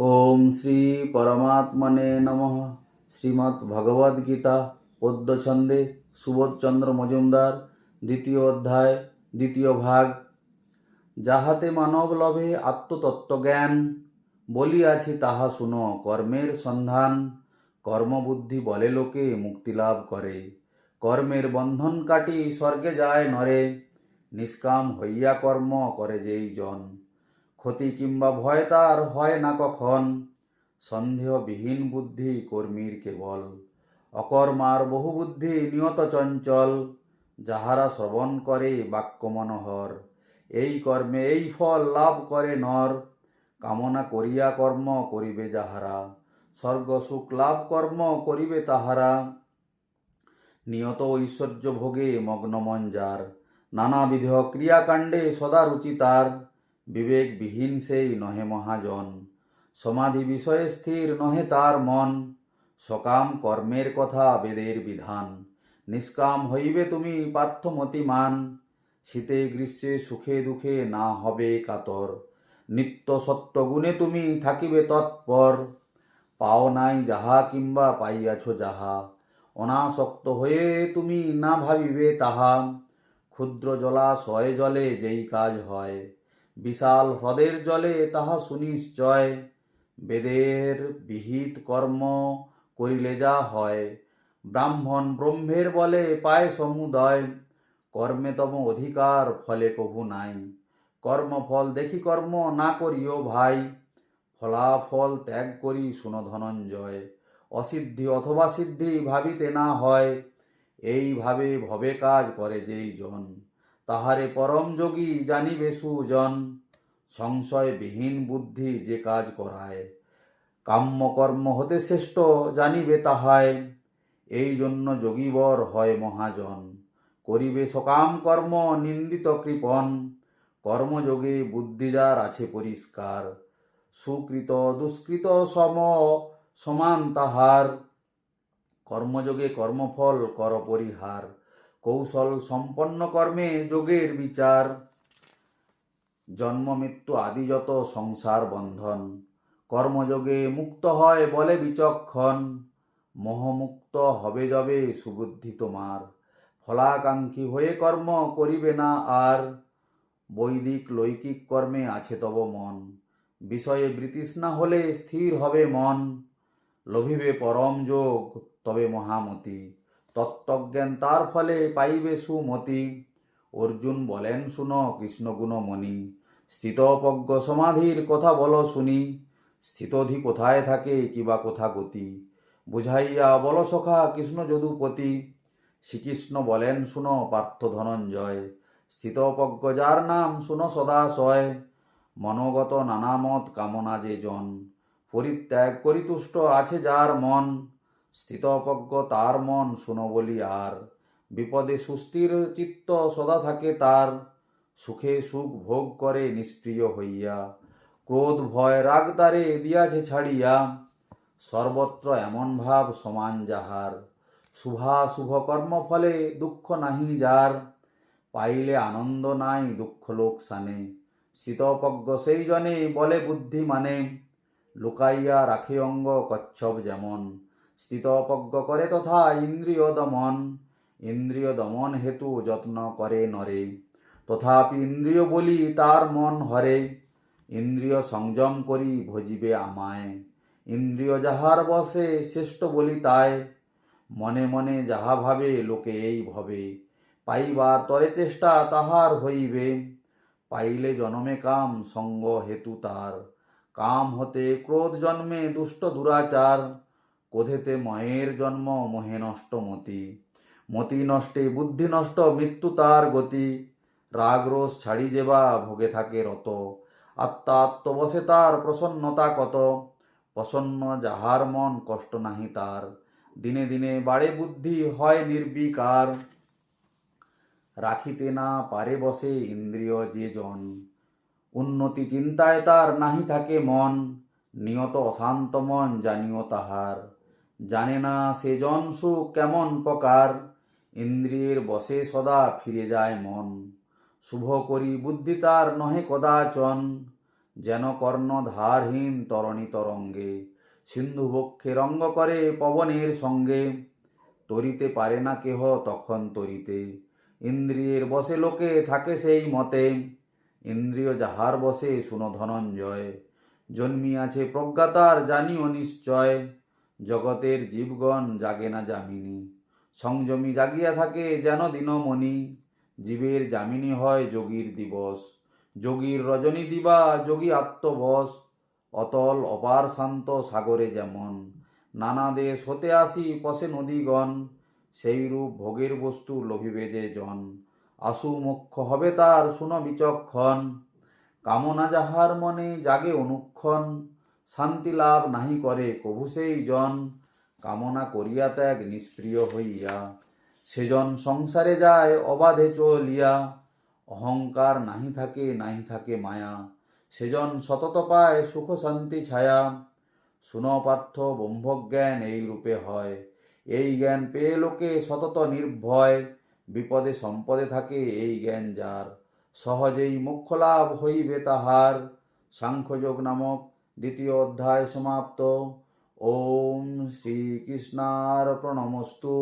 ওম শ্রী পরমাত্মনে নম। শ্রীমদ্ ভগবদ গীতা পদ্যছন্দে সুবোধচন্দ্র মজুমদার, দ্বিতীয় অধ্যায়, দ্বিতীয় ভাগ। যাহাতে মানব লভে আত্মতত্ত্বজ্ঞান, বলিয়াছি তাহা শুন কর্মের সন্ধান। কর্মবুদ্ধি বলে লোকে মুক্তি লাভ করে। কর্মের বন্ধন কাটি স্বর্গে যায় নরে। নিষ্কাম হইয়া কর্ম করে যেই জন। ক্ষতি কিংবা ভয় তার হয় না কখন? সন্দেহবিহীন বুদ্ধি কর্মীর কেবল। অকর্মার বহু বুদ্ধি নিয়ত চঞ্চল, যাহারা শ্রবণ করে বাক্য মনোহর। এই কর্মে এই ফল লাভ করে নর। কামনা করিয়া কর্ম করিবে যাহারা। স্বর্গ সুখ লাভ কর্ম করিবে তাহারা। নিয়ত ঐশ্বর্য ভোগে মগ্ন যার নানাবিধ ক্রিয়াকাণ্ডে সদা রুচি তার। বিবেকবিহীন সেই নহে মহাজন। সমাধি বিষয়ে স্থির নহে তার মন। সকাম কর্মের কথা বেদের বিধান। নিষ্কাম হইবে তুমি পার্থমতিমান শীতে, গ্রীষ্মে, সুখে, দুঃখে না হবে কাতর। নিত্য সত্য গুণে তুমি থাকিবে তৎপর। পাও নাই যাহা কিংবা পাইয়াছ যাহা। অনাসক্ত হয়ে তুমি না ভাবিবে তাহা। ক্ষুদ্র জলাশয় জলে যেই কাজ হয়। বিশাল হ্রদের জলে তাহা সুনিশ্চয়। বেদের বিহিত কর্ম করিলে যা হয়। ব্রাহ্মণ ব্রহ্মের বলে পায় সমুদয়। কর্মে তম অধিকার ফলে কভু নাই। কর্মফল দেখি কর্ম না করিও ভাই। ফলাফল ত্যাগ করি শুন ধনঞ্জয়। অসিদ্ধি অথবা সিদ্ধি ভাবিতে না হয়। এইভাবে ভবে কাজ করে যেই জন। তাহারে পরম যোগী জানিবে সুজন। সংশয়বিহীন বুদ্ধি যে কাজ করায় কাম্য কর্ম হতে শ্রেষ্ঠ জানিবে তাহায়। এই জন্য যোগীবর হয় মহাজন, করিবে সকাম কর্ম নিন্দিত কৃপণ। কর্মযোগে বুদ্ধি যার আছে পরিষ্কার, সুকৃত দুষ্কৃত সম সমান তাহার। কর্মযোগে কর্মফল কর পরিহার। কৌশল সম্পন্ন কর্মে যোগের বিচার। জন্ম, মৃত্যু আদি যত সংসার বন্ধন, কর্মযোগে মুক্ত হয় বলে বিচক্ষণ। মোহমুক্ত হবে যবে সুবুদ্ধি তোমার। ফলাকাঙ্ক্ষী হয়ে কর্ম করিবে না আর। বৈদিক লৈকিক কর্মে আছে তব মন। বিষয়ে বৃতৃষ্ণা হলে স্থির হবে মন। লভিবে পরম যোগ তবে মহামতি। তত্ত্বজ্ঞান তার ফলে পাইবে সুমতি। অর্জুন বলেন, শুন কৃষ্ণগুণমণি স্থিতপজ্ঞ সমাধির কথা বল শুনি। স্থিতধি কোথায় থাকে কিবা কোথা গতি? বুঝাইয়া বল সখা কৃষ্ণ যদুপতি। শ্রীকৃষ্ণ বলেন, শুন পার্থ ধনঞ্জয়, স্থিতপজ্ঞ যার নাম শুন সদাশয়। মনোগত নানামত কামনা যে জন, পরিত্যাগ করিতুষ্ট আছে যার মন। স্থিতপজ্ঞ তার মন শুনো বলি আর। বিপদে সুস্থির চিত্ত সদা থাকে তার। সুখে সুখ ভোগ করে নিষ্প্রিয় হইয়া। ক্রোধ ভয় রাগ তারে দিয়াছে ছাড়িয়া। সর্বত্র এমন ভাব সমান যাহার। শুভা শুভ কর্মফলে দুঃখ নাহি যার। পাইলে আনন্দ নাই দুঃখ লোকসানে শীতপজ্ঞ সেই জনে বলে বুদ্ধি মানে। লুকাইয়া রাখে অঙ্গ কচ্ছপ যেমন। স্থিতপজ্ঞ করে তথা ইন্দ্রিয় দমন ইন্দ্রিয় দমন হেতু যত্ন করে নরে। তথাপি ইন্দ্রিয় বলি তার মন হরে। ইন্দ্রিয় সংযম করি ভজিবে আমায়। ইন্দ্রিয় যাহার বসে শ্রেষ্ঠ বলি তাই। মনে মনে যাহা ভাবে লোকে এই ভবে। পাইবার তরে চেষ্টা তাহার হইবে। পাইলে জনমে কাম সঙ্গ হেতু তার। কাম হতে ক্রোধ জন্মে দুষ্ট দুরাচার। কোধেতে ময়ের জন্ম, মোহে নষ্ট মতি। মতি নষ্টে, বুদ্ধি নষ্ট, মৃত্যু তার গতি। রাগ রোষ ছাড়ি যেবা, ভোগে থাকে রত। আত্মা আত্মবসে তার প্রসন্নতা কত। প্রসন্ন যাহার মন কষ্ট নাহি তার। দিনে দিনে বাড়ে বুদ্ধি, হয় নির্বিকার। রাখিতে না পারে বসে ইন্দ্রিয় যে জন। উন্নতি চিন্তায় তার নাহি থাকে মন। নিয়ত অশান্ত মন জানিও তাহার। জানে না সে সুখ কেমন প্রকার। ইন্দ্রিয়ের বসে সদা ফিরে যায় মন। শুভ করি বুদ্ধি তার নহে কদাচন। যেন কর্ণধারহীন তরণী তরঙ্গে সিন্ধু বক্ষে রঙ্গ করে পবনের সঙ্গে। তরিতে পারে না কেহ তখন তরিতে। ইন্দ্রিয়ের বসে লোকে থাকে সেই মতে। ইন্দ্রিয় যাহার বসে শুনো ধনঞ্জয়। জন্মিয়াছে প্রজ্ঞাতার জানিও নিশ্চয়। জগতের জীবগণ জাগে না যামিনী। সংযমী জাগিয়া থাকে যেন দিনমণি। জীবের জামিনী হয় যোগীর দিবস। যোগীর রজনী দিবা, যোগী আত্মবস অতল অপার শান্ত সাগরে যেমন। নানা দেশ হতে আসি পশে নদীগণ। সেই রূপ ভোগের বস্তু লোভিবে যে জন। আশু মুখ্য হবে তার, শুন বিচক্ষণ। কামনা যাহার মনে জাগে অনুক্ষণ। শান্তি লাভ নাহি করে, কভু সেই জন কামনা করিয়া ত্যাগ নিষ্প্রিয় হইয়া। সেজন সংসারে যায়, অবাধে চলিয়া। অহংকার নাহি থাকে নাহি থাকে মায়া। সেজন সতত পায়, সুখ শান্তি ছায়া। শুন পার্থ ব্রহ্মজ্ঞান এই রূপে হয়। এই জ্ঞান পেয়ে লোকে সতত নির্ভয়। বিপদে সম্পদে থাকে এই জ্ঞান যার। সহজেই মোক্ষ লাভ হইবে তাহার। সাংখ্যযোগ নামক দ্বিতীয় অধ্যায় সমাপ্ত। ওম শ্রীকৃষ্ণার প্রণমস্তু